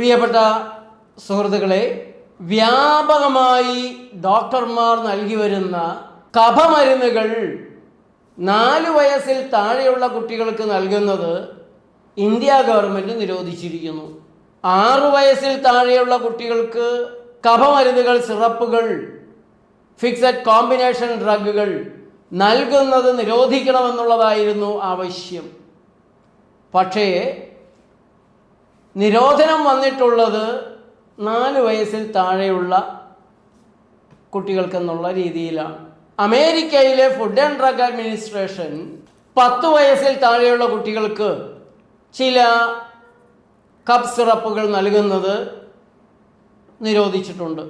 പ്രിയപ്പെട്ട സുഹൃത്തുക്കളെ വ്യാപകമായി ഡോക്ടർമാർ നൽകി വരുന്ന കഫമരുന്നുകൾ നാല് വയസ്സിൽ താഴെയുള്ള കുട്ടികൾക്ക് നൽകുന്നത് ഇന്ത്യ ഗവൺമെന്റ് നിരോധിച്ചിരിക്കുന്നു. ആറു വയസ്സിൽ താഴെയുള്ള കുട്ടികൾക്ക് കഫമരുന്നുകൾ സിറപ്പുകൾ ഫിക്സഡ് കോമ്പിനേഷൻ ഡ്രഗുകൾ നൽകുന്നത് നിരോധിക്കണമെന്നുള്ളതായിരുന്നു ആവശ്യം. പക്ഷേ നിരോധനം വന്നിട്ടുള്ളത് നാല് വയസ്സിൽ താഴെയുള്ള കുട്ടികൾക്കെന്നുള്ള രീതിയിലാണ്. അമേരിക്കയിലെ ഫുഡ് ആൻഡ് ഡ്രഗ് അഡ്മിനിസ്ട്രേഷൻ പത്ത് വയസ്സിൽ താഴെയുള്ള കുട്ടികൾക്ക് ചില കപ്പ് സിറപ്പുകൾ നൽകുന്നത് നിരോധിച്ചിട്ടുണ്ട്.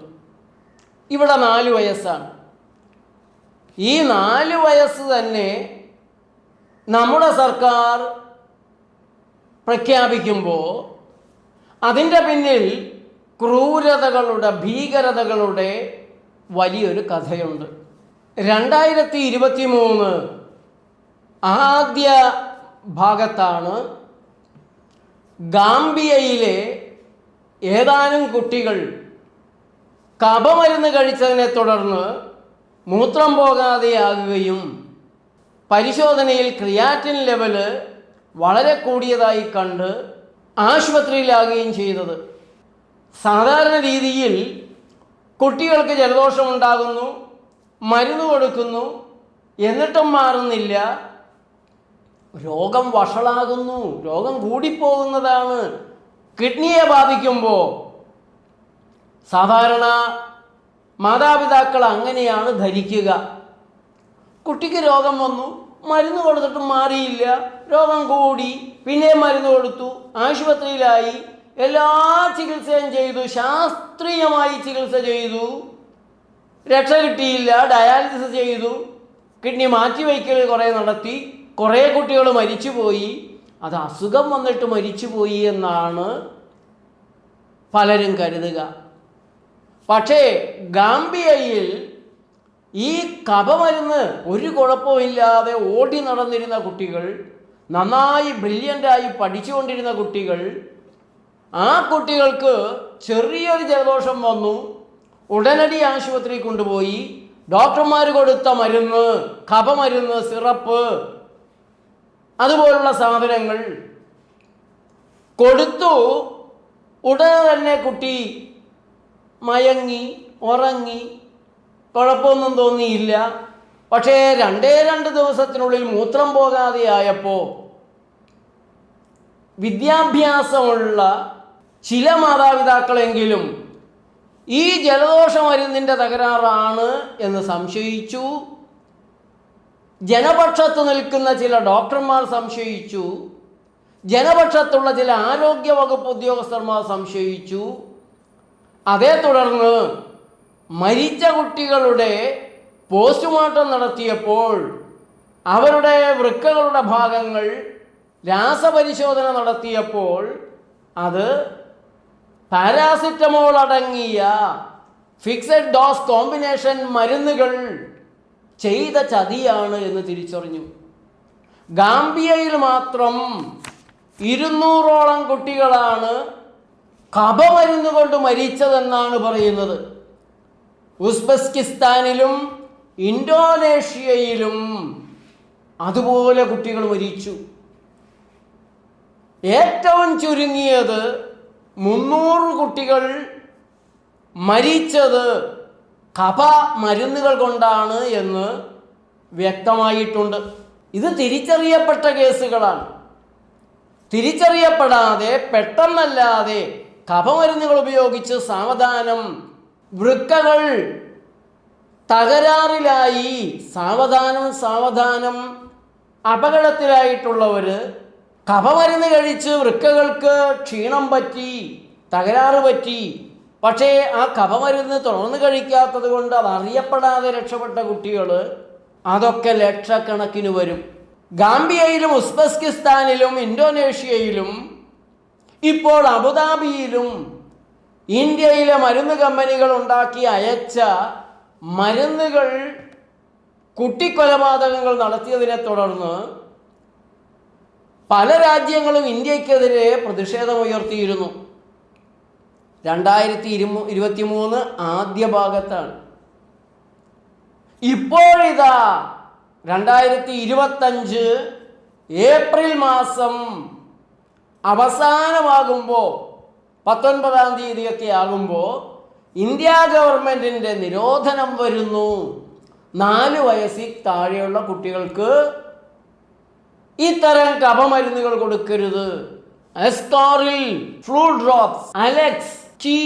ഇവിടെ നാല് വയസ്സാണ്. ഈ നാല് വയസ്സ് തന്നെ നമ്മുടെ സർക്കാർ പ്രഖ്യാപിക്കുമ്പോൾ അതിന്റെ പിന്നിൽ ക്രൂരതകളുടെ ഭീകരതകളുടെ വലിയൊരു കഥയുണ്ട്. രണ്ടായിരത്തി ഇരുപത്തി മൂന്ന് ആദ്യ ഭാഗത്താണ് ഗാംബിയയിലെ ഏതാനും കുട്ടികൾ കപമരുന്ന് കഴിച്ചതിനെ തുടർന്ന് മൂത്രം പോകാതെയാകുകയും പരിശോധനയിൽ ക്രിയാറ്റിൻ ലെവൽ വളരെ കൂടിയതായി കണ്ട് ആശുപത്രിയിലാകുകയും ചെയ്തത്. സാധാരണ രീതിയിൽ കുട്ടികൾക്ക് ജലദോഷം ഉണ്ടാകുന്നു മരുന്ന് കൊടുക്കുന്നു എന്നിട്ടും മാറുന്നില്ല. രോഗം വഷളാകുന്നു രോഗം കൂടിപ്പോകുന്നതാണ്. കിഡ്നിയെ ബാധിക്കുമ്പോൾ സാധാരണ മാതാപിതാക്കൾ അങ്ങനെയാണ് ധരിക്കുക. കുട്ടിക്ക് രോഗം വന്നു മരുന്ന് കൊടുത്തിട്ടും മാറിയില്ല. രോഗം കൂടി. പിന്നെ മരുന്ന് കൊടുത്തു. ആശുപത്രിയിലായി. എല്ലാ ചികിത്സയും ചെയ്തു. ശാസ്ത്രീയമായി ചികിത്സ ചെയ്തു. രക്ഷ കിട്ടിയില്ല. ഡയാലിസിസ് ചെയ്തു. കിഡ്നി മാറ്റിവയ്ക്കൽ കുറേ നടത്തി. കുറേ കുട്ടികൾ മരിച്ചുപോയി. അത് അസുഖം വന്നിട്ട് മരിച്ചുപോയി എന്നാണ് പലരും കരുതുക. പക്ഷേ ഗാംബിയയിൽ ഈ കപമരുന്ന് ഒരു കുഴപ്പമില്ലാതെ ഓടി നടന്നിരുന്ന കുട്ടികൾ നന്നായി ബ്രില്യന്റായി പഠിച്ചുകൊണ്ടിരുന്ന കുട്ടികൾ ആ കുട്ടികൾക്ക് ചെറിയൊരു ജലദോഷം വന്നു. ഉടനടി ആശുപത്രി കൊണ്ടുപോയി. ഡോക്ടർമാർ കൊടുത്ത മരുന്ന് കപമരുന്ന് സിറപ്പ് അതുപോലുള്ള സാധനങ്ങൾ കൊടുത്തു. ഉടനെ തന്നെ കുട്ടി മയങ്ങി ഉറങ്ങി. കുഴപ്പമൊന്നും തോന്നിയില്ല. പക്ഷേ രണ്ടേ രണ്ട് ദിവസത്തിനുള്ളിൽ മൂത്രം പോകാതെയായപ്പോൾ വിദ്യാഭ്യാസമുള്ള ചില മാതാപിതാക്കളെങ്കിലും ഈ ജലദോഷ മരുന്നിന്റെ തകരാറാണ് എന്ന് സംശയിച്ചു. ജനപക്ഷത്ത് നിൽക്കുന്ന ചില ഡോക്ടർമാർ സംശയിച്ചു. ജനപക്ഷത്തുള്ള ചില ആരോഗ്യ വകുപ്പ് ഉദ്യോഗസ്ഥന്മാർ സംശയിച്ചു. അതേ തുടർന്ന് മരിച്ച കുട്ടികളുടെ പോസ്റ്റ്മോർട്ടം നടത്തിയപ്പോൾ അവരുടെ വൃക്കകളുടെ ഭാഗങ്ങൾ രാസപരിശോധന നടത്തിയപ്പോൾ അത് പാരാസിറ്റമോൾ അടങ്ങിയ ഫിക്സഡ് ഡോസ് കോമ്പിനേഷൻ മരുന്നുകൾ ചെയ്ത ചതിയാണ് എന്ന് തിരിച്ചറിഞ്ഞു. ഗാംബിയയിൽ മാത്രം ഇരുന്നൂറോളം കുട്ടികളാണ് കപ കൊണ്ട് മരിച്ചതെന്നാണ് പറയുന്നത്. ഉസ്ബെസ്കിസ്ഥാനിലും ഇൻഡോനേഷ്യയിലും അതുപോലെ കുട്ടികൾ മരിച്ചു. ഏറ്റവും ചുരുങ്ങിയത് മുന്നൂറ് കുട്ടികൾ മരിച്ചത് കഫ മരുന്നുകൾ കൊണ്ടാണ് എന്ന് വ്യക്തമായിട്ടുണ്ട്. ഇത് തിരിച്ചറിയപ്പെട്ട കേസുകളാണ്. തിരിച്ചറിയപ്പെടാതെ പെട്ടെന്നല്ലാതെ കഫമരുന്നുകൾ ഉപയോഗിച്ച് സാവധാനം വൃക്കകൾ തകരാറിലായി സാവധാനം സാവധാനം അപകടത്തിലായിട്ടുള്ളവർ കഫമരുന്ന് കഴിച്ച് വൃക്കകൾക്ക് ക്ഷീണം പറ്റി തകരാറ് പറ്റി. പക്ഷേ ആ കഫമരുന്ന് തുടർന്ന് കഴിക്കാത്തത് കൊണ്ട് അത് അറിയപ്പെടാതെ രക്ഷപ്പെട്ട കുട്ടികൾ അതൊക്കെ ലക്ഷക്കണക്കിന് വരും. ഗാംബിയയിലും ഉസ്ബെസ്കിസ്ഥാനിലും ഇന്തോനേഷ്യയിലും ഇപ്പോൾ അബുദാബിയിലും ഇന്ത്യയിലെ മരുന്ന് കമ്പനികൾ ഉണ്ടാക്കി അയച്ച മരുന്നുകൾ കുട്ടിക്കൊലപാതകങ്ങൾ നടത്തിയതിനെ തുടർന്ന് പല രാജ്യങ്ങളും ഇന്ത്യക്കെതിരെ പ്രതിഷേധമുയർത്തിയിരുന്നു. രണ്ടായിരത്തി ഇരുമൂ ഇരുപത്തി മൂന്ന് ആദ്യ ഭാഗത്താണ്. ഇപ്പോഴിതാ രണ്ടായിരത്തി ഇരുപത്തഞ്ച് ഏപ്രിൽ മാസം അവസാനമാകുമ്പോൾ പത്തൊൻപതാം തീയതിയൊക്കെ ആകുമ്പോൾ ഇന്ത്യ ഗവൺമെന്റിന്റെ നിരോധനം വരുന്നു. നാല് വയസ്സിൽ താഴെയുള്ള കുട്ടികൾക്ക് ഇത്തരം കപമരുന്നുകൾ കൊടുക്കരുത്. എസ്കോറിൽ flu drops Alex T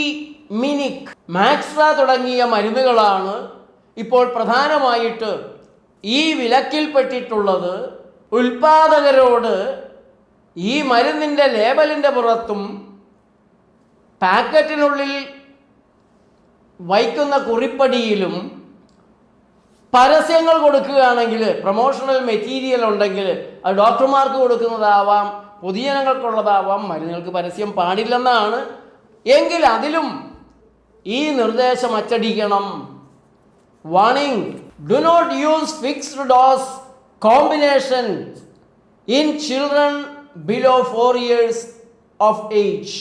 Minic മാക്സ തുടങ്ങിയ മരുന്നുകളാണ് ഇപ്പോൾ പ്രധാനമായിട്ട് ഈ വിലക്കിൽപ്പെട്ടിട്ടുള്ളത് ഉൽപാദകരോട് ഈ മരുന്നിന്റെ ലേബലിന്റെ പുറത്തും പാക്കറ്റിനുള്ളിൽ വയ്ക്കുന്ന കുറിപ്പടിയിലും പരസ്യങ്ങൾ കൊടുക്കുകയാണെങ്കിൽ പ്രൊമോഷണൽ മെറ്റീരിയൽ ഉണ്ടെങ്കിൽ അത് ഡോക്ടർമാർക്ക് കൊടുക്കുന്നതാവാം പൊതുജനങ്ങൾക്കുള്ളതാവാം മരുന്നുകൾക്ക് പരസ്യം പാടില്ലെന്നാണ്. എങ്കിൽ അതിലും ഈ നിർദ്ദേശം അച്ചടിക്കണം. Warning do not use fixed dose combination in children below four years of age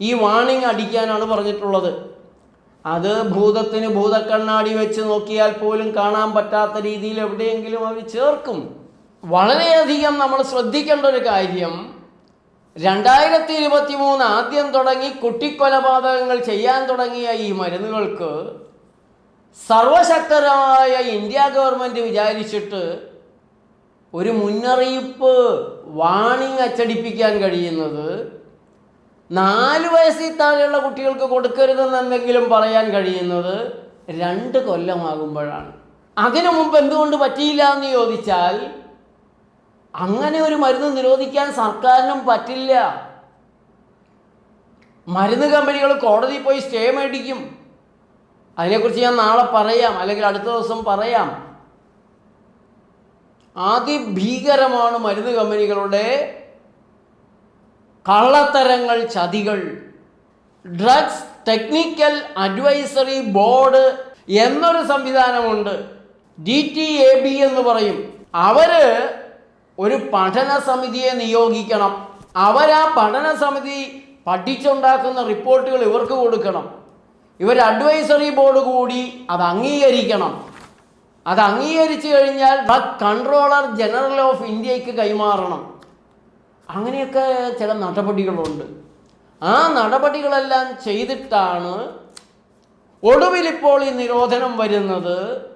ഈ വാണിംഗ് അടിക്കാനാണ് പറഞ്ഞിട്ടുള്ളത്. അത് ഭൂതത്തിന് ഭൂതക്കണ്ണാടി വെച്ച് നോക്കിയാൽ പോലും കാണാൻ പറ്റാത്ത രീതിയിൽ എവിടെയെങ്കിലും അവർ ചേർക്കും. വളരെയധികം നമ്മൾ ശ്രദ്ധിക്കേണ്ട ഒരു കാര്യം രണ്ടായിരത്തി ഇരുപത്തി മൂന്ന് ആദ്യം തുടങ്ങി കുട്ടിക്കൊലപാതകങ്ങൾ ചെയ്യാൻ തുടങ്ങിയ ഈ മരുന്നുകൾക്ക് സർവശക്തരായ ഇന്ത്യ ഗവൺമെന്റ് വിചാരിച്ചിട്ട് ഒരു മുന്നറിയിപ്പ് വാണിംഗ് അച്ചടിപ്പിക്കാൻ കഴിയുന്നത് നാല് വയസ്സിൽ താഴെയുള്ള കുട്ടികൾക്ക് കൊടുക്കരുതെന്ന് എന്തെങ്കിലും പറയാൻ കഴിയുന്നത് രണ്ട് കൊല്ലമാകുമ്പോഴാണ്. അതിനു മുമ്പ് എന്തുകൊണ്ട് പറ്റിയില്ല എന്ന് ചോദിച്ചാൽ അങ്ങനെ ഒരു മരുന്ന് നിരോധിക്കാൻ സർക്കാരിനും പറ്റില്ല. മരുന്ന് കമ്പനികൾ കോടതിയിൽ പോയി സ്റ്റേ മേടിക്കും. അതിനെക്കുറിച്ച് ഞാൻ നാളെ പറയാം അല്ലെങ്കിൽ അടുത്ത ദിവസം പറയാം. അതിഭീകരമാണ് മരുന്ന് കമ്പനികളുടെ കള്ളത്തരങ്ങൾ ചതികൾ ഡ്രഗ്സ് ടെക്നിക്കൽ അഡ്വൈസറി ബോർഡ് എന്നൊരു സംവിധാനമുണ്ട്. ഡി ടി എ ബി എന്ന് പറയും. അവർ ഒരു പഠന സമിതിയെ നിയോഗിക്കണം. അവരാ പഠന സമിതി പഠിച്ചുണ്ടാക്കുന്ന റിപ്പോർട്ടുകൾ ഇവർക്ക് കൊടുക്കണം. ഇവർ അഡ്വൈസറി ബോർഡ് കൂടി അത് അംഗീകരിക്കണം. അത് അംഗീകരിച്ചു കഴിഞ്ഞാൽ ഡ്രഗ് കൺട്രോളർ ജനറൽ ഓഫ് ഇന്ത്യയ്ക്ക് കൈമാറണം. അങ്ങനെയൊക്കെ ചില നടപടികളുണ്ട്. ആ നടപടികളെല്ലാം ചെയ്തിട്ടാണ് ഒടുവിൽ ഇപ്പോൾ ഈ നിരോധനം വരുന്നത്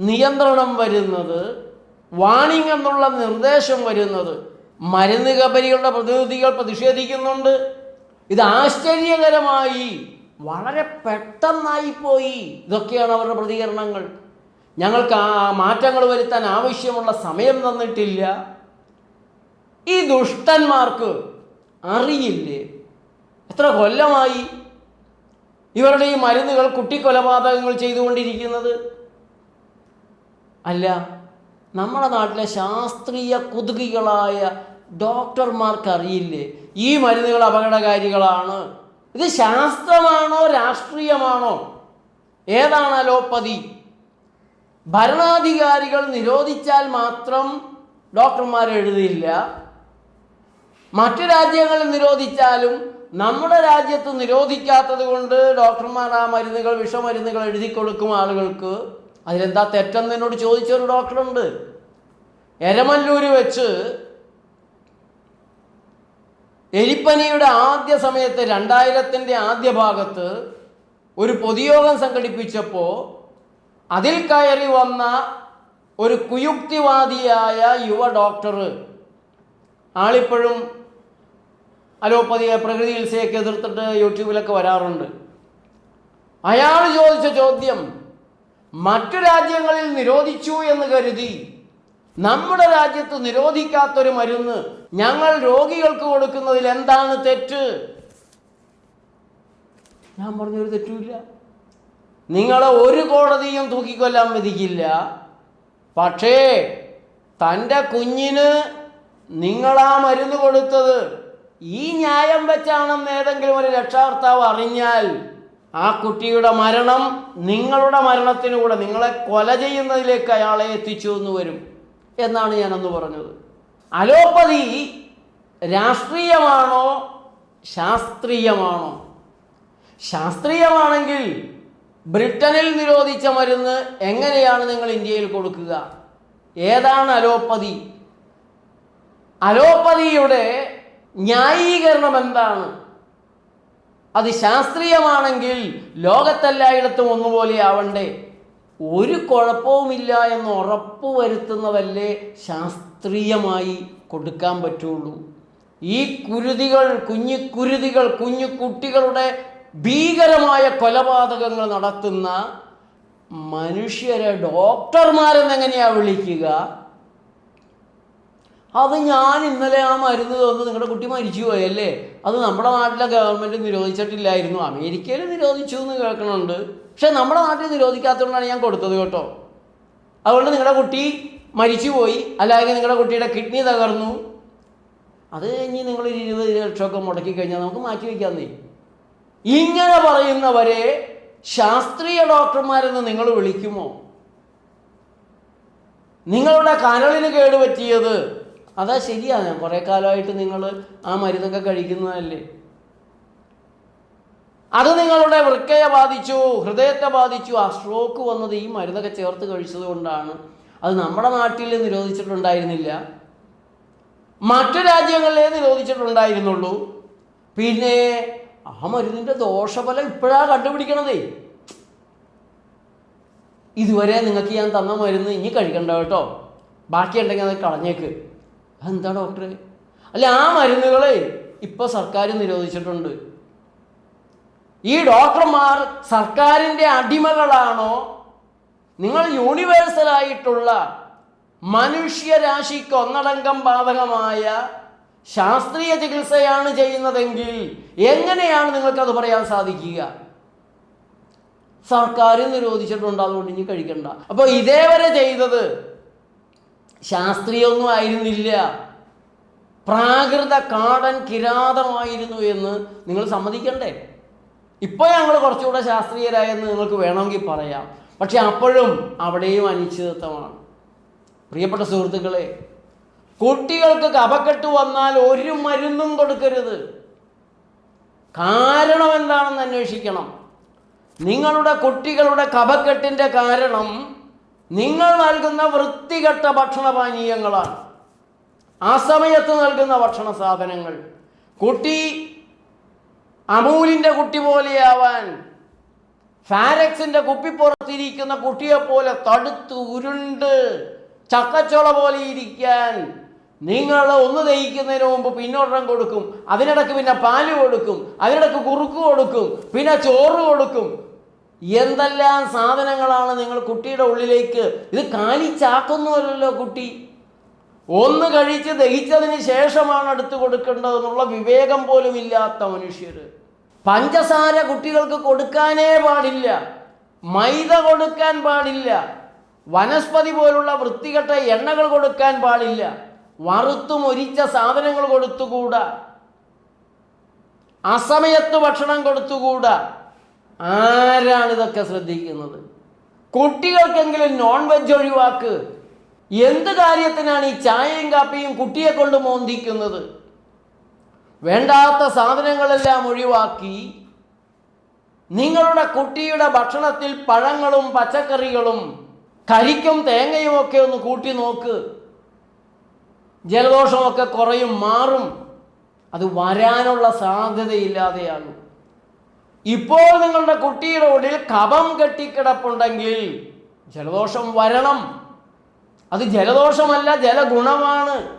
നിയന്ത്രണം വരുന്നത് വാണിംഗ് എന്നുള്ള നിർദ്ദേശം വരുന്നത്. മരുന്ന് കമ്പനികളുടെ പ്രതിനിധികൾ പ്രതിഷേധിക്കുന്നുണ്ട്. ഇത് ആശ്ചര്യകരമായി വളരെ പെട്ടെന്നായി പോയി. ഇതൊക്കെയാണ് അവരുടെ പ്രതികരണങ്ങൾ. ഞങ്ങൾക്ക് ആ മാറ്റങ്ങൾ വരുത്താൻ ആവശ്യമുള്ള സമയം തന്നിട്ടില്ല. ഈ ദുഷ്ടന്മാർക്ക് അറിയില്ലേ? എത്ര കൊല്ലമായി ഇവരുടെ ഈ മരുന്നുകൾ കുട്ടിക്കൊലപാതകങ്ങൾ ചെയ്തുകൊണ്ടിരിക്കുന്നത്? അല്ല നമ്മുടെ നാട്ടിലെ ശാസ്ത്രീയ കുതുകികളായ ഡോക്ടർമാർക്ക് അറിയില്ലേ? ഈ മരുന്നുകൾ അപകടകാരികളാണ്. ഇത് ശാസ്ത്രമാണോ രാഷ്ട്രീയമാണോ? ഏതാണ് അലോപ്പതി? ഭരണാധികാരികൾ നിരോധിച്ചാൽ മാത്രം ഡോക്ടർമാർ എഴുതില്ല മറ്റു രാജ്യങ്ങളിൽ നിരോധിച്ചാലും നമ്മുടെ രാജ്യത്ത് നിരോധിക്കാത്തത് കൊണ്ട് ഡോക്ടർമാർ ആ മരുന്നുകൾ വിഷമരുന്നുകൾ എഴുതി കൊടുക്കും ആളുകൾക്ക്. അതിലെന്താ തെറ്റെന്ന് എന്നോട് ചോദിച്ചൊരു ഡോക്ടറുണ്ട്. എരമല്ലൂര് വെച്ച് എലിപ്പനിയുടെ ആദ്യ സമയത്ത് രണ്ടായിരത്തിന്റെ ആദ്യ ഭാഗത്ത് ഒരു പൊതുയോഗം സംഘടിപ്പിച്ചപ്പോൾ അതിൽ കയറി വന്ന ഒരു കുയുക്തിവാദിയായ യുവ ഡോക്ടർ ആളിപ്പോഴും അലോപ്പതിയെ പ്രകൃതി ചികിത്സയൊക്കെ എതിർത്തിട്ട് യൂട്യൂബിലൊക്കെ വരാറുണ്ട്. അയാൾ ചോദിച്ച ചോദ്യം മറ്റു രാജ്യങ്ങളിൽ നിരോധിച്ചു എന്ന് കരുതി. നമ്മുടെ രാജ്യത്ത് നിരോധിക്കാത്തൊരു മരുന്ന് ഞങ്ങൾ രോഗികൾക്ക് കൊടുക്കുന്നതിൽ എന്താണ് തെറ്റ്? ഞാൻ പറഞ്ഞൊരു തെറ്റുമില്ല. നിങ്ങളെ ഒരു കോടതിയും തൂക്കിക്കൊല്ലാൻ വിധിക്കില്ല. പക്ഷേ തന്റെ കുഞ്ഞിന് നിങ്ങളാ മരുന്ന് കൊടുത്തത്. ഈ ന്യായം വെച്ചാണെന്ന് ഏതെങ്കിലും ഒരു രക്ഷാകർത്താവ് അറിഞ്ഞാൽ ആ കുട്ടിയുടെ മരണം നിങ്ങളുടെ മരണത്തിന് കൂടെ നിങ്ങളെ കൊല ചെയ്യുന്നതിലേക്ക് അയാളെ എത്തിച്ചു എന്ന് വരും എന്നാണ് ഞാനന്ന് പറഞ്ഞത്. അലോപ്പതി രാഷ്ട്രീയമാണോ ശാസ്ത്രീയമാണോ? ശാസ്ത്രീയമാണെങ്കിൽ ബ്രിട്ടനിൽ നിരോധിച്ച മരുന്ന് എങ്ങനെയാണ് നിങ്ങൾ ഇന്ത്യയിൽ കൊടുക്കുക? ഏതാണ് അലോപ്പതി? അലോപ്പതിയുടെ ന്യായീകരണം എന്താണ് അത് ശാസ്ത്രീയമാണെങ്കിൽ ലോകത്തെല്ലായിടത്തും ഒന്നുപോലെ ആവണ്ടേ? ഒരു കുഴപ്പവുമില്ല എന്ന് ഉറപ്പ് വരുത്തുന്നതല്ലേ ശാസ്ത്രീയമായി കൊടുക്കാൻ പറ്റുള്ളൂ. ഈ കുരുതികൾ കുഞ്ഞു കുരുതികൾ കുഞ്ഞു കുട്ടികളുടെ ഭീകരമായ കൊലപാതകങ്ങൾ നടത്തുന്ന മനുഷ്യരെ ഡോക്ടർമാരെന്നെങ്ങനെയാ വിളിക്കുക? അത് ഞാൻ ഇന്നലെ ആ മരുന്ന് തന്നു നിങ്ങളുടെ കുട്ടി മരിച്ചു പോയല്ലേ? അത് നമ്മുടെ നാട്ടിലെ ഗവൺമെന്റ് നിരോധിച്ചിട്ടില്ലായിരുന്നു. അമേരിക്കയിൽ നിരോധിച്ചു എന്ന് കേൾക്കണുണ്ട്. പക്ഷേ നമ്മുടെ നാട്ടിൽ നിരോധിക്കാത്തതുകൊണ്ടാണ് ഞാൻ കൊടുത്തത് കേട്ടോ. അതുകൊണ്ട് നിങ്ങളുടെ കുട്ടി മരിച്ചുപോയി അല്ലെങ്കിൽ നിങ്ങളുടെ കുട്ടിയുടെ കിഡ്നി തകർന്നു. അത് കഴിഞ്ഞ് നിങ്ങൾ ഒരു ഇരുപത് ലക്ഷമൊക്കെ മുടക്കി കഴിഞ്ഞാൽ നമുക്ക് മാറ്റി വയ്ക്കാമെന്നേ ഇങ്ങനെ പറയുന്നവരെ ശാസ്ത്രീയ ഡോക്ടർമാരെന്ന് നിങ്ങൾ വിളിക്കുമോ? നിങ്ങളുടെ കരളിന് കേടുപറ്റിയത് അതാ ശരിയാണ്. കുറേ കാലമായിട്ട് നിങ്ങൾ ആ മരുന്നൊക്കെ കഴിക്കുന്നതല്ലേ? അത് നിങ്ങളുടെ വൃക്കയെ ബാധിച്ചു ഹൃദയത്തെ ബാധിച്ചു ആ സ്ട്രോക്ക് വന്നത് ഈ മരുന്നൊക്കെ ചേർത്ത് കഴിച്ചത് കൊണ്ടാണ്. അത് നമ്മുടെ നാട്ടിൽ നിരോധിച്ചിട്ടുണ്ടായിരുന്നില്ല. മറ്റു രാജ്യങ്ങളിലേ നിരോധിച്ചിട്ടുണ്ടായിരുന്നുള്ളൂ. പിന്നെ ആ മരുന്നിന്റെ ദോഷഫലം ഇപ്പോഴാ കണ്ടുപിടിക്കണതേ. ഇതുവരെ നിങ്ങൾക്ക് ഞാൻ തന്ന മരുന്ന് ഇനി കഴിക്കണ്ട കേട്ടോ. ബാക്കിയുണ്ടെങ്കിൽ അത് കളഞ്ഞേക്ക്. അതെന്താ ഡോക്ടറെ? അല്ല ആ മരുന്നുകളെ ഇപ്പോൾ സർക്കാർ നിരോധിച്ചിട്ടുണ്ട്. ഈ ഡോക്ടർമാർ സർക്കാരിന്റെ അടിമകളാണോ? നിങ്ങൾ യൂണിവേഴ്സലായിട്ടുള്ള മനുഷ്യരാശിക്ക് ഒന്നടങ്കം ബാധകമായ ശാസ്ത്രീയ ചികിത്സയാണ് ചെയ്യുന്നതെങ്കിൽ എങ്ങനെയാണ് നിങ്ങൾക്കത് പറയാൻ സാധിക്കുക? സർക്കാർ നിരോധിച്ചിട്ടുണ്ട് അതുകൊണ്ട് ഇനി കഴിക്കണ്ട. അപ്പോൾ ഇതേവരെ ചെയ്തത് ശാസ്ത്രീയമൊന്നും ആയിരുന്നില്ല പ്രാകൃത കാടൻ കിരാതമായിരുന്നു എന്ന് നിങ്ങൾ സമ്മതിക്കണ്ടേ? ഇപ്പോൾ ഞങ്ങൾ കുറച്ചുകൂടെ ശാസ്ത്രീയരായെന്ന് നിങ്ങൾക്ക് വേണമെങ്കിൽ പറയാം. പക്ഷെ അപ്പോഴും അവിടെയും അനിശ്ചിതത്വമാണ്. പ്രിയപ്പെട്ട സുഹൃത്തുക്കളെ കുട്ടികൾക്ക് കപക്കെട്ട് വന്നാൽ ഒരു മരുന്നും കൊടുക്കരുത്. കാരണം എന്താണെന്ന് അന്വേഷിക്കണം. നിങ്ങളുടെ കുട്ടികളുടെ കപക്കെട്ടിന്റെ കാരണം നിങ്ങൾ നൽകുന്ന വൃത്തികെട്ട ഭക്ഷണപാനീയങ്ങളാണ് ആ സമയത്ത് നൽകുന്ന ഭക്ഷണ സാധനങ്ങൾ. കുട്ടി അമൂലിന്റെ കുട്ടി പോലെയാവാൻ ഫാരക്സിന്റെ കുപ്പിപ്പുറത്തിരിക്കുന്ന കുട്ടിയെപ്പോലെ തടുത്ത് ഉരുണ്ട് ചക്കച്ചോള പോലെ ഇരിക്കാൻ നിങ്ങൾ ഒന്ന് ദഹിക്കുന്നതിന് മുമ്പ് പിന്നോട്ടം കൊടുക്കും. അതിനിടയ്ക്ക് പിന്നെ പാൽ കൊടുക്കും. അതിനിടയ്ക്ക് കുറുക്ക് കൊടുക്കും. പിന്നെ ചോറ് കൊടുക്കും. എന്തെല്ലാം സാധനങ്ങളാണ് നിങ്ങൾ കുട്ടിയുടെ ഉള്ളിലേക്ക്? ഇത് കാലിച്ചാക്കുന്നുവല്ലോ കുട്ടി. ഒന്ന് കഴിച്ച് ദഹിച്ചതിന് ശേഷമാണ് അടുത്ത് കൊടുക്കേണ്ടതെന്നുള്ള വിവേകം പോലും ഇല്ലാത്ത മനുഷ്യർ പഞ്ചസാര കുട്ടികൾക്ക് കൊടുക്കാനേ പാടില്ല. മൈദ കൊടുക്കാൻ പാടില്ല. വനസ്പതി പോലുള്ള വൃത്തികെട്ട എണ്ണകൾ കൊടുക്കാൻ പാടില്ല. വറുത്തും ഒരിച്ച സാധനങ്ങൾ കൊടുത്തുകൂടാ? അസമയത്ത് ഭക്ഷണം കൊടുത്തുകൂടാ? ആരാണ് ഇതൊക്കെ ശ്രദ്ധിക്കുന്നത്? കുട്ടികൾക്കെങ്കിലും നോൺ വെജ് ഒഴിവാക്ക്. എന്ത് കാര്യത്തിനാണ് ഈ ചായയും കാപ്പിയും കുട്ടിയെ കൊണ്ട് മോന്തിക്കുന്നത്? വേണ്ടാത്ത സാധനങ്ങളെല്ലാം ഒഴിവാക്കി. നിങ്ങളുടെ കുട്ടിയുടെ ഭക്ഷണത്തിൽ പഴങ്ങളും പച്ചക്കറികളും കരിക്കും തേങ്ങയും ഒക്കെ ഒന്ന് കൂട്ടി നോക്ക്. ജലദോഷമൊക്കെ കുറയും മാറും. അത് വരാനുള്ള സാധ്യതയില്ലാതെയാകും. ഇപ്പോൾ നിങ്ങളുടെ കുട്ടിയുടെ ഉള്ളിൽ കപം കെട്ടിക്കിടപ്പുണ്ടെങ്കിൽ ജലദോഷം വരണം. അത് ജലദോഷമല്ല ജലഗുണമാണ്.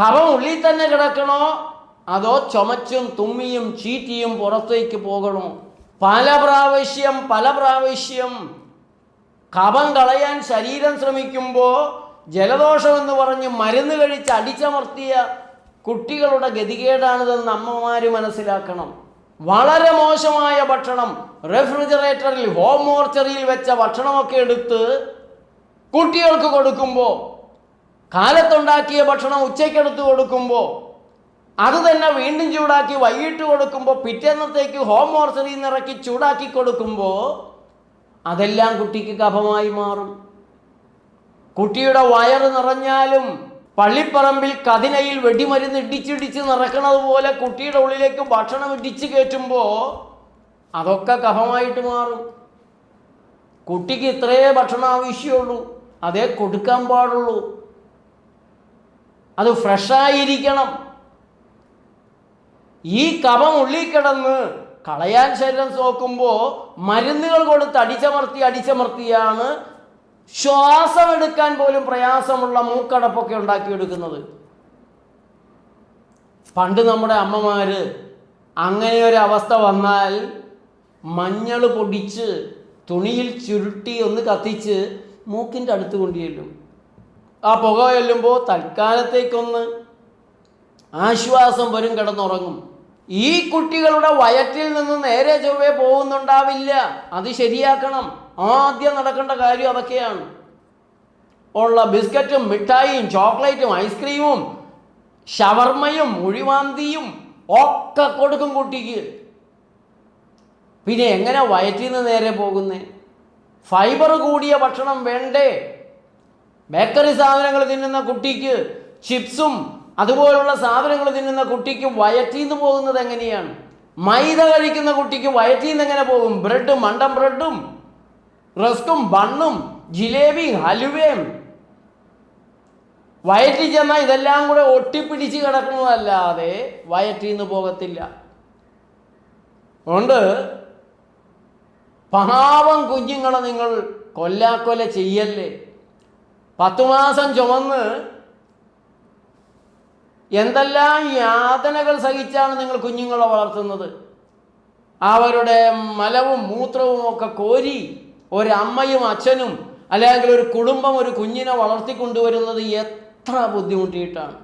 കപം ഉള്ളിൽ തന്നെ കിടക്കണോ? അതോ ചുമച്ചും തുമ്മിയും ചീറ്റിയും പുറത്തേക്ക് പോകണോ? പല പ്രാവശ്യം പല പ്രാവശ്യം കപം കളയാൻ ശരീരം ശ്രമിക്കുമ്പോൾ ജലദോഷം എന്ന് പറഞ്ഞ് മരുന്ന് കഴിച്ച് അടിച്ചമർത്തിയ കുട്ടികളുടെ ഗതികേടാണിതെന്ന് അമ്മമാർ മനസ്സിലാക്കണം. വളരെ മോശമായ ഭക്ഷണം. റെഫ്രിജറേറ്ററിൽ ഹോം മോർച്ചറിയിൽ വെച്ച ഭക്ഷണമൊക്കെ എടുത്ത് കുട്ടികൾക്ക് കൊടുക്കുമ്പോൾ കാലത്തുണ്ടാക്കിയ ഭക്ഷണം ഉച്ചയ്ക്കെടുത്ത് കൊടുക്കുമ്പോൾ അത് തന്നെ വീണ്ടും ചൂടാക്കി വൈകിട്ട് കൊടുക്കുമ്പോൾ പിറ്റേന്നത്തേക്ക് ഹോം മോർച്ചറിയിൽ നിന്ന് ചൂടാക്കി കൊടുക്കുമ്പോൾ അതെല്ലാം കുട്ടിക്ക് കഫമായി മാറും. കുട്ടിയുടെ വയറ് നിറഞ്ഞാലും പള്ളിപ്പറമ്പിൽ കതിനയിൽ വെടിമരുന്ന് ഇടിച്ചിടിച്ച് നിറക്കണത് പോലെ കുട്ടിയുടെ ഉള്ളിലേക്ക് ഭക്ഷണം ഇടിച്ച് കയറ്റുമ്പോൾ അതൊക്കെ കഫമായിട്ട് മാറും. കുട്ടിക്ക് ഇത്രയേ ഭക്ഷണം ആവശ്യമുള്ളൂ. അതേ കൊടുക്കാൻ പാടുള്ളൂ. അത് ഫ്രഷായിരിക്കണം. ഈ കഫം ഉള്ളിൽ കിടന്ന് കളയാൻ ശരീരം നോക്കുമ്പോൾ മരുന്നുകൾ കൊടുത്ത് അടിച്ചമർത്തി അടിച്ചമർത്തിയാണ് ശ്വാസം എടുക്കാൻ പോലും പ്രയാസമുള്ള മൂക്കടപ്പൊക്കെ ഉണ്ടാക്കിയെടുക്കുന്നത്. പണ്ട് നമ്മുടെ അമ്മമാര് അങ്ങനെ ഒരു അവസ്ഥ വന്നാൽ മഞ്ഞൾ പൊടിച്ച് തുണിയിൽ ചുരുട്ടി ഒന്ന് കത്തിച്ച് മൂക്കിന്റെ അടുത്ത് കൊണ്ടുചെല്ലും. ആ പുക ചെല്ലുമ്പോൾ തൽക്കാലത്തേക്കൊന്ന് ആശ്വാസം വരും കിടന്നുറങ്ങും. ഈ കുട്ടികളുടെ വയറ്റിൽ നിന്ന് നേരെ ചൊവ്വേ പോകുന്നുണ്ടാവില്ല. അത് ശരിയാക്കണം. ആദ്യം നടക്കേണ്ട കാര്യം അതൊക്കെയാണ്. ഉള്ള ബിസ്ക്കറ്റും മിഠായിയും ചോക്ലേറ്റും ഐസ്ക്രീമും ഷവർമ്മയും മുഴിവാന്തിയും ഒക്കെ കൊടുക്കും കുട്ടിക്ക്. പിന്നെ എങ്ങനെ വയറ്റിൽ നിന്ന് നേരെ പോകുന്നേ? ഫൈബർ കൂടിയ ഭക്ഷണം വേണ്ടേ? ബേക്കറി സാധനങ്ങൾ തിന്നുന്ന കുട്ടിക്ക് ചിപ്സും അതുപോലുള്ള സാധനങ്ങൾ തിന്നുന്ന കുട്ടിക്ക് വയറ്റിൽ നിന്ന് പോകുന്നത് എങ്ങനെയാണ്? മൈദ കഴിക്കുന്ന കുട്ടിക്ക് വയറ്റിൽ നിന്ന് എങ്ങനെ പോകും? ബ്രെഡും മണ്ടം ബ്രെഡും റസ്കും ബണ്ണും ജിലേബിയും ഹലുവയും. വയറ്റിൽ ചെന്നാൽ ഇതെല്ലാം കൂടെ ഒട്ടിപ്പിടിച്ച് കിടക്കുന്നതല്ലാതെ വയറ്റിൽ നിന്ന് പോകത്തില്ല. അതുകൊണ്ട് പാവം കുഞ്ഞുങ്ങളെ നിങ്ങൾ കൊല്ലാക്കൊല ചെയ്യല്ലേ? പത്തു മാസം ചുമന്ന് എന്തെല്ലാം യാതനകൾ സഹിച്ചാണ് നിങ്ങൾ കുഞ്ഞുങ്ങളെ വളർത്തുന്നത്? അവരുടെ മലവും മൂത്രവും ഒക്കെ കോരി ഒരമ്മയും അച്ഛനും അല്ലെങ്കിൽ ഒരു കുടുംബം ഒരു കുഞ്ഞിനെ വളർത്തിക്കൊണ്ടുവരുന്നത് എത്ര ബുദ്ധിമുട്ടിയിട്ടാണ്.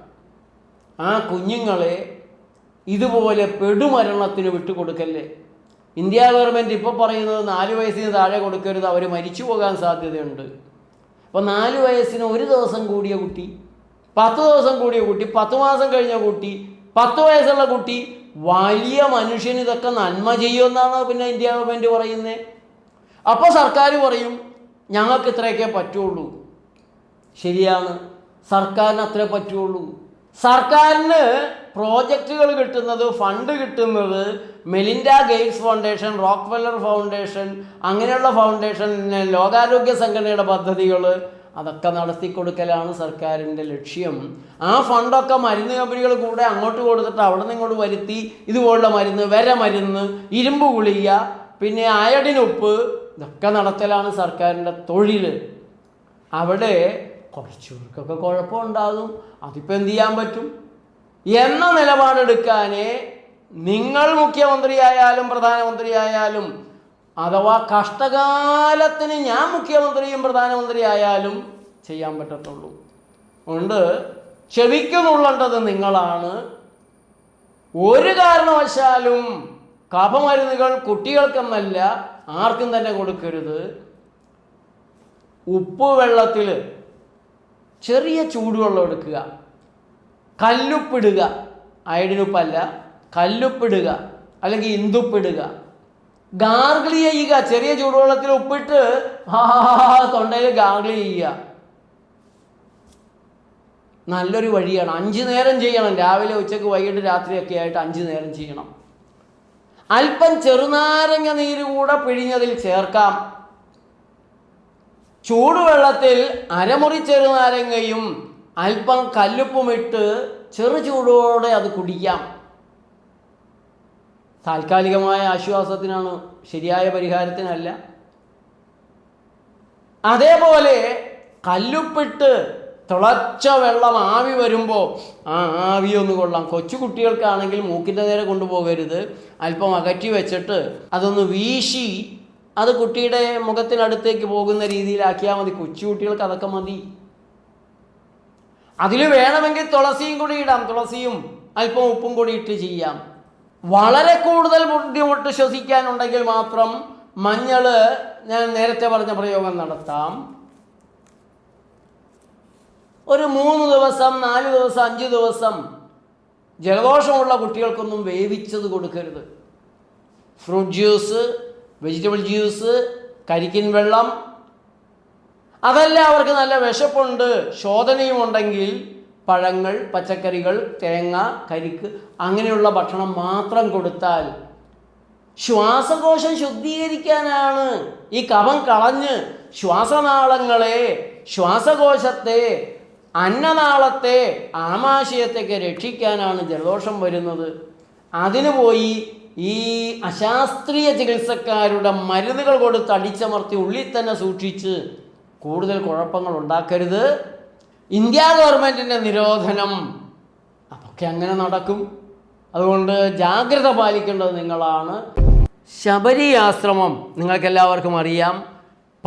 ആ കുഞ്ഞുങ്ങളെ ഇതുപോലെ പെടുമരണത്തിന് വിട്ടുകൊടുക്കല്ലേ? ഇന്ത്യ ഗവൺമെന്റ് ഇപ്പോൾ പറയുന്നത് നാല് വയസ്സിന് താഴെ കൊടുക്കരുത് അവർ മരിച്ചു പോകാൻ സാധ്യതയുണ്ട്. അപ്പോൾ നാല് വയസ്സിന് ഒരു ദിവസം കൂടിയ കുട്ടി പത്ത് ദിവസം കൂടിയ കുട്ടി പത്ത് മാസം കഴിഞ്ഞ കുട്ടി പത്ത് വയസ്സുള്ള കുട്ടി വലിയ മനുഷ്യന് ഇതൊക്കെ നന്മ ചെയ്യുമെന്നാണ് പിന്നെ ഇന്ത്യ ഗവൺമെന്റ് പറയുന്നത് അപ്പോൾ സർക്കാർ പറയും ഞങ്ങൾക്ക് ഇത്രയൊക്കെ പറ്റുള്ളൂ. ശരിയാണ്. സർക്കാരിന് അത്രേ പറ്റുള്ളൂ. സർക്കാരിന് പ്രോജക്റ്റുകൾ കിട്ടുന്നത് ഫണ്ട് കിട്ടുന്നത് Melinda Gates foundation Rockefeller foundation അങ്ങനെയുള്ള ഫൗണ്ടേഷൻ ലോകാരോഗ്യ സംഘടനയുടെ പദ്ധതികൾ അതൊക്കെ നടത്തിക്കൊടുക്കലാണ് സർക്കാരിന്റെ ലക്ഷ്യം. ആ ഫണ്ടൊക്കെ മരുന്ന് കമ്പനികൾ കൂടെ അങ്ങോട്ട് കൊടുത്തിട്ട് അവിടെ നിന്ന് ഇങ്ങോട്ട് വരുത്തി ഇതുപോലുള്ള മരുന്ന് വര മരുന്ന് ഇരുമ്പ് ഗുളിക പിന്നെ അയഡിൻ ഉപ്പ് ഇതൊക്കെ നടത്തലാണ് സർക്കാരിന്റെ തൊഴിൽ. അവിടെ കുറച്ചുപേർക്കൊക്കെ കുഴപ്പമുണ്ടാകും. അതിപ്പോൾ എന്ത് ചെയ്യാൻ പറ്റും? എന്ന നിലപാടെടുക്കാനേ നിങ്ങൾ മുഖ്യമന്ത്രിയായാലും പ്രധാനമന്ത്രിയായാലും അഥവാ കഷ്ടകാലത്തിന് ഞാൻ മുഖ്യമന്ത്രിയും പ്രധാനമന്ത്രിയായാലും ചെയ്യാൻ പറ്റത്തുള്ളൂ. അതുകൊണ്ട് ക്ഷമിക്കുന്നുള്ളത് നിങ്ങളാണ്. ഒരു കാരണവശാലും കഫമരുന്നുകൾ കുട്ടികൾക്കെന്നല്ല ആർക്കും തന്നെ കൊടുക്കരുത്. ഉപ്പ് വെള്ളത്തിൽ ചെറിയ ചൂടുവെള്ളം എടുക്കുക. കല്ലുപ്പിടുക. അയഡിനുപ്പല്ല കല്ലുപ്പിടുക. അല്ലെങ്കിൽ ഇന്ദുപ്പിടുക. ഗാർഗിൾ ചെയ്യുക. ചെറിയ ചൂടുവെള്ളത്തിൽ ഉപ്പിട്ട് തൊണ്ടയിൽ ഗാർഗിൾ ചെയ്യുക. നല്ലൊരു വഴിയാണ്. അഞ്ച് നേരം ചെയ്യണം. രാവിലെ ഉച്ചയ്ക്ക് വൈകിട്ട് രാത്രിയൊക്കെ ആയിട്ട് അഞ്ച് നേരം ചെയ്യണം. അല്പം ചെറുനാരങ്ങ നീര് കൂടെ പിഴിഞ്ഞതിൽ ചേർക്കാം. ചൂടുവെള്ളത്തിൽ അരമുറി ചെറുനാരങ്ങയും അല്പം കല്ലുപ്പുമിട്ട് ചെറു ചൂടോടെ അത് കുടിക്കാം. താൽക്കാലികമായ ആശ്വാസത്തിനാണ് ശരിയായ പരിഹാരത്തിനല്ല. അതേപോലെ കല്ലുപ്പിട്ട് തിളച്ച വെള്ളം ആവി വരുമ്പോൾ ആ ആവി ഒന്ന് കൊള്ളാം. കൊച്ചു കുട്ടികൾക്കാണെങ്കിൽ മൂക്കിന്റെ നേരെ കൊണ്ടുപോകരുത്. അല്പം അകറ്റി വെച്ചിട്ട് അതൊന്ന് വീശി അത് കുട്ടിയുടെ മുഖത്തിനടുത്തേക്ക് പോകുന്ന രീതിയിലാക്കിയാൽ മതി. കൊച്ചു കുട്ടികൾക്ക് അതൊക്കെ മതി. അതിൽ വേണമെങ്കിൽ തുളസിയും കൂടി ഇടാം. തുളസിയും അല്പം ഉപ്പും കൂടി ഇട്ട് ചെയ്യാം. വളരെ കൂടുതൽ ബുദ്ധിമുട്ട് ശ്വസിക്കാനുണ്ടെങ്കിൽ മാത്രം മഞ്ഞൾ ഞാൻ നേരത്തെ പറഞ്ഞ പ്രയോഗം നടത്താം. ഒരു മൂന്ന് ദിവസം നാല് ദിവസം അഞ്ച് ദിവസം ജലദോഷമുള്ള കുട്ടികൾക്കൊന്നും വേവിച്ചത് കൊടുക്കരുത്. ഫ്രൂട്ട് ജ്യൂസ് വെജിറ്റബിൾ ജ്യൂസ് കരിക്കിൻ വെള്ളം. അതല്ല അവർക്ക് നല്ല വിശപ്പുണ്ട്. ശോധനയും ഉണ്ടെങ്കിൽ പഴങ്ങൾ പച്ചക്കറികൾ തേങ്ങ കരിക്ക് അങ്ങനെയുള്ള ഭക്ഷണം മാത്രം കൊടുത്താൽ ശ്വാസകോശം ശുദ്ധീകരിക്കാനാണ്. ഈ കഫം കളഞ്ഞ് ശ്വാസനാളങ്ങളെ ശ്വാസകോശത്തെ അന്നനാളത്തെ ആമാശയത്തെയൊക്കെ രക്ഷിക്കാനാണ് ജലദോഷം വരുന്നത്. അതിന് പോയി ഈ അശാസ്ത്രീയ ചികിത്സക്കാരുടെ മരുന്നുകൾ കൊടുത്ത് അടിച്ചമർത്തി ഉള്ളിൽ തന്നെ സൂക്ഷിച്ച് കൂടുതൽ കുഴപ്പങ്ങൾ ഉണ്ടാക്കരുത്. ഇന്ത്യ ഗവൺമെന്റിന്റെ നിരോധനം. അതൊക്കെ അങ്ങനെ നടക്കും. അതുകൊണ്ട് ജാഗ്രത പാലിക്കേണ്ടത് നിങ്ങളാണ്. ശബരി ആശ്രമം നിങ്ങൾക്കെല്ലാവർക്കും അറിയാം.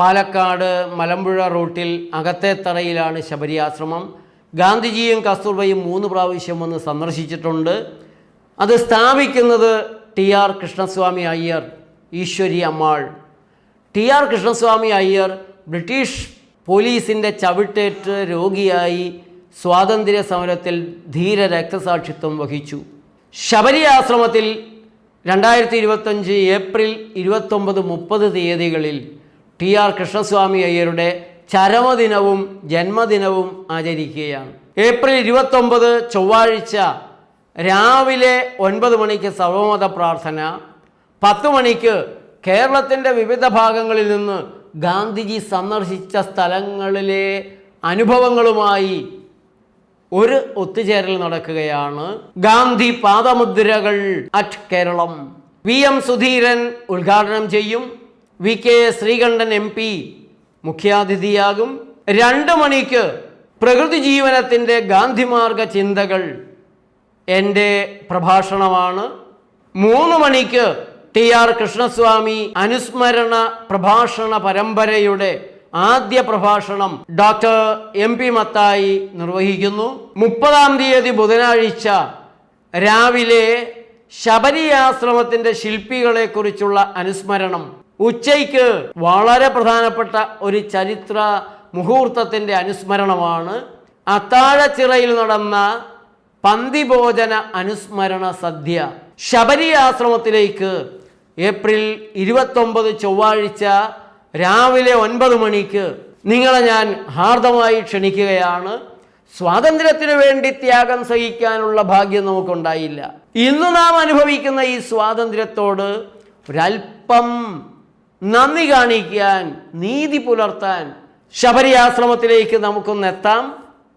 പാലക്കാട് മലമ്പുഴ റൂട്ടിൽ അകത്തേത്തറയിലാണ് തറയിലാണ് ആശ്രമം ഗാന്ധിജിയും കസ്തൂർബയും മൂന്ന് പ്രാവശ്യം വന്ന് സന്ദർശിച്ചിട്ടുണ്ട്. അത് സ്ഥാപിക്കുന്നത് T R Krishnaswamy Iyer Eswari Ammal. T R Krishnaswamy Iyer British പോലീസിന്റെ ചവിട്ടേറ്റ് രോഗിയായി സ്വാതന്ത്ര്യ സമരത്തിൽ ധീര രക്തസാക്ഷിത്വം വഹിച്ചു. ശബരി ആശ്രമത്തിൽ രണ്ടായിരത്തി ഇരുപത്തഞ്ച് ഏപ്രിൽ ഇരുപത്തൊമ്പത് മുപ്പത് തീയതികളിൽ ടി ആർ കൃഷ്ണസ്വാമി അയ്യരുടെ ചരമദിനവും ജന്മദിനവും ആചരിക്കുകയാണ്. ഏപ്രിൽ ഇരുപത്തൊമ്പത് ചൊവ്വാഴ്ച രാവിലെ ഒൻപത് മണിക്ക് സർവമത പ്രാർത്ഥന പത്ത് മണിക്ക് കേരളത്തിന്റെ വിവിധ ഭാഗങ്ങളിൽ നിന്ന് ഗാന്ധിജി സന്ദർശിച്ച സ്ഥലങ്ങളിലെ അനുഭവങ്ങളുമായി ഒരു ഒത്തുചേരൽ നടക്കുകയാണ്. Gandhi പാദമുദ്രകൾ at Keralam. V M Sudheeran ഉദ്ഘാടനം ചെയ്യും. V K Sreekandan M P മുഖ്യാതിഥിയാകും. രണ്ട് മണിക്ക് പ്രകൃതി ജീവനത്തിന്റെ ഗാന്ധിമാർഗ ചിന്തകൾ എന്റെ പ്രഭാഷണമാണ്. മൂന്ന് മണിക്ക് ടി ആർ കൃഷ്ണസ്വാമി അനുസ്മരണ പ്രഭാഷണ പരമ്പരയുടെ ആദ്യ പ്രഭാഷണം ഡോക്ടർ എം പി മത്തായി നിർവഹിക്കുന്നു. മുപ്പതാം തീയതി ബുധനാഴ്ച രാവിലെ ശബരി ആശ്രമത്തിന്റെ ശില്പികളെക്കുറിച്ചുള്ള അനുസ്മരണം ഉച്ചയ്ക്ക് വളരെ പ്രധാനപ്പെട്ട ഒരു ചരിത്ര മുഹൂർത്തത്തിന്റെ അനുസ്മരണമാണ് അത്താഴച്ചിറയിൽ നടന്ന പന്തിഭോജന അനുസ്മരണ സദ്യ. ശബരി ആശ്രമത്തിലേക്ക് ഏപ്രിൽ ഇരുപത്തൊമ്പത് ചൊവ്വാഴ്ച രാവിലെ ഒൻപത് മണിക്ക്. നിങ്ങളെ ഞാൻ ഹാർദമായി ക്ഷണിക്കുകയാണ്. സ്വാതന്ത്ര്യത്തിനു വേണ്ടി ത്യാഗം സഹിക്കാനുള്ള ഭാഗ്യം നമുക്കുണ്ടായില്ല. ഇന്ന് നാം അനുഭവിക്കുന്ന ഈ സ്വാതന്ത്ര്യത്തോട് ഒരല്പം നന്ദി കാണിക്കാൻ നീതി പുലർത്താൻ ശബരി ആശ്രമത്തിലേക്ക് നമുക്കൊന്ന് എത്താം.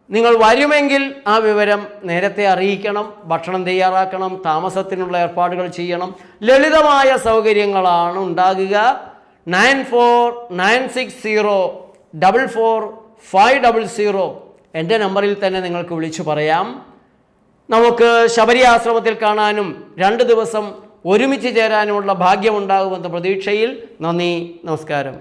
നിങ്ങൾ വരുമെങ്കിൽ ആ വിവരം നേരത്തെ അറിയിക്കണം ഭക്ഷണം തയ്യാറാക്കണം താമസത്തിനുള്ള ഏർപ്പാടുകൾ ചെയ്യണം. ലളിതമായ സൗകര്യങ്ങളാണ് ഉണ്ടാകുക. Nine four nine six zero double four five double zero എന്റെ നമ്പറിൽ തന്നെ നിങ്ങൾക്ക് വിളിച്ചു പറയാം. നമുക്ക് ശബരി ആശ്രമത്തിൽ കാണാനും രണ്ട് ദിവസം ഒരുമിച്ച് ചേരാനുമുള്ള ഭാഗ്യമുണ്ടാകുമെന്ന പ്രതീക്ഷയിൽ നന്ദി നമസ്കാരം.